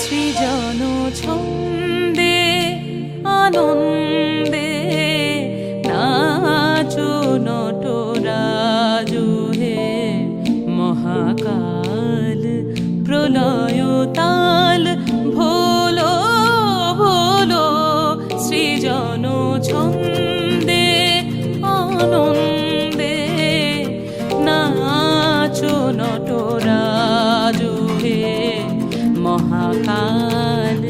সৃজন ছন্দে সৃজন ছন্দে আনন্দে। নাচো নটরাজু হে মহাকাল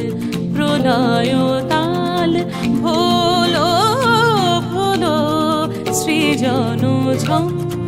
প্রলয় তাল ভোলো ভোলো সৃজন ছন্দে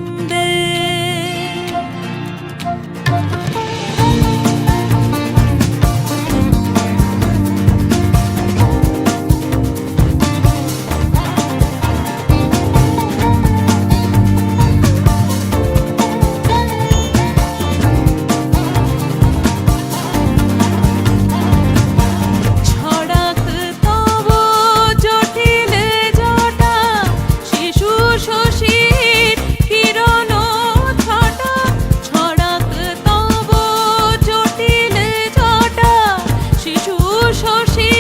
শিশু